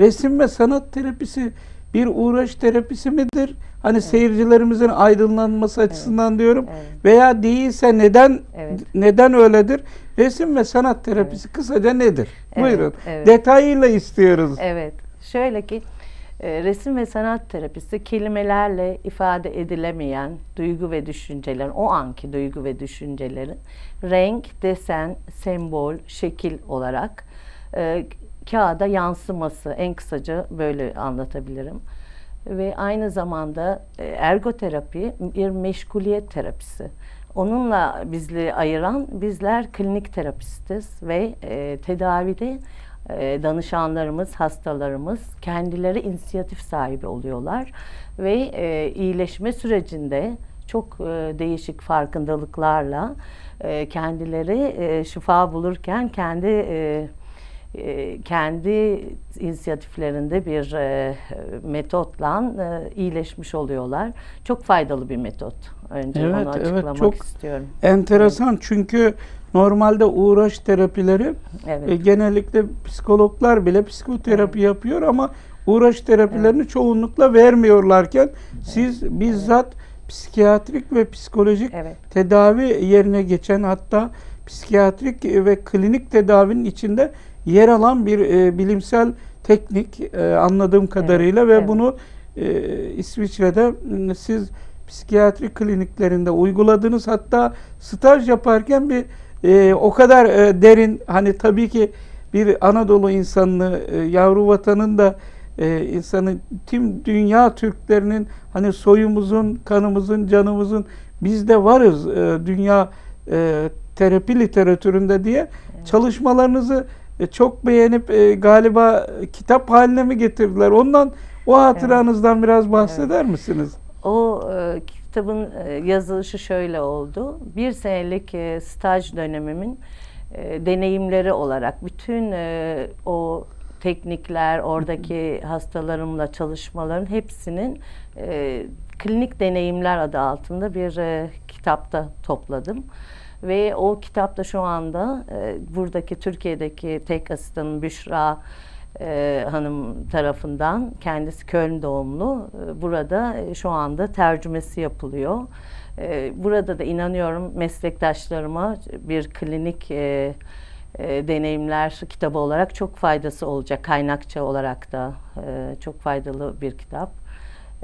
resim ve sanat terapisi bir uğraş terapisi midir? Hani seyircilerimizin aydınlanması açısından diyorum. Evet. Veya değilse neden Evet. neden öyledir? Resim ve sanat terapisi kısaca nedir? Evet, Buyurun. evet. Detayıyla istiyoruz. Evet. Şöyle ki e, resim ve sanat terapisi kelimelerle ifade edilemeyen duygu ve düşüncelerin, o anki duygu ve düşüncelerin renk, desen, sembol, şekil olarak e, kağıda yansıması en kısaca böyle anlatabilirim. Ve aynı zamanda e, ergoterapi bir meşguliyet terapisi. Onunla bizleri ayıran bizler klinik terapistiz ve e, tedavide e, danışanlarımız, hastalarımız kendileri inisiyatif sahibi oluyorlar ve e, iyileşme sürecinde çok e, değişik farkındalıklarla e, kendileri e, şifa bulurken kendi e, kendi inisiyatiflerinde bir e, metotla e, iyileşmiş oluyorlar. Çok faydalı bir metot. Önce Evet, onu evet, açıklamak çok- istiyorum. Enteresan çünkü normalde uğraş terapileri Evet. e, genellikle psikologlar bile psikoterapi yapıyor ama uğraş terapilerini çoğunlukla vermiyorlarken siz bizzat psikiyatrik ve psikolojik Evet. tedavi yerine geçen hatta psikiyatrik ve klinik tedavinin içinde yer alan bir e, bilimsel teknik e, anladığım kadarıyla ve evet. bunu e, İsviçre'de m, siz psikiyatri kliniklerinde uyguladınız hatta staj yaparken bir e, o kadar e, derin hani tabii ki bir Anadolu insanını e, yavru vatanın da e, insanı tüm dünya Türklerinin hani soyumuzun, kanımızın, canımızın biz de varız e, dünya e, terapi literatüründe diye çalışmalarınızı e, çok beğenip e, galiba kitap haline mi getirdiler? Ondan o hatıranızdan biraz bahseder misiniz? O e, kitabın e, yazılışı şöyle oldu. Bir senelik e, staj dönemimin e, deneyimleri olarak bütün e, o teknikler, oradaki hastalarımla çalışmaların hepsinin e, klinik deneyimler adı altında bir e, kitapta topladım. Ve o kitapta şu anda e, buradaki Türkiye'deki tek asistanım Büşra e, Hanım tarafından kendisi Köln doğumlu. E, burada e, şu anda tercümesi yapılıyor. E, burada da inanıyorum meslektaşlarıma bir klinik e, e, deneyimler kitabı olarak çok faydası olacak. Kaynakça olarak da e, çok faydalı bir kitap.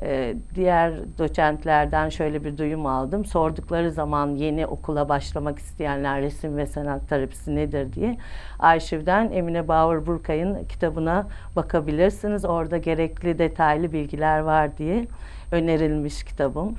Ee, diğer doçentlerden şöyle bir duyum aldım. Sordukları zaman yeni okula başlamak isteyenler resim ve sanat terapisi nedir diye arşivden Emine Bauer Burkay'ın kitabına bakabilirsiniz. Orada gerekli detaylı bilgiler var diye önerilmiş kitabım.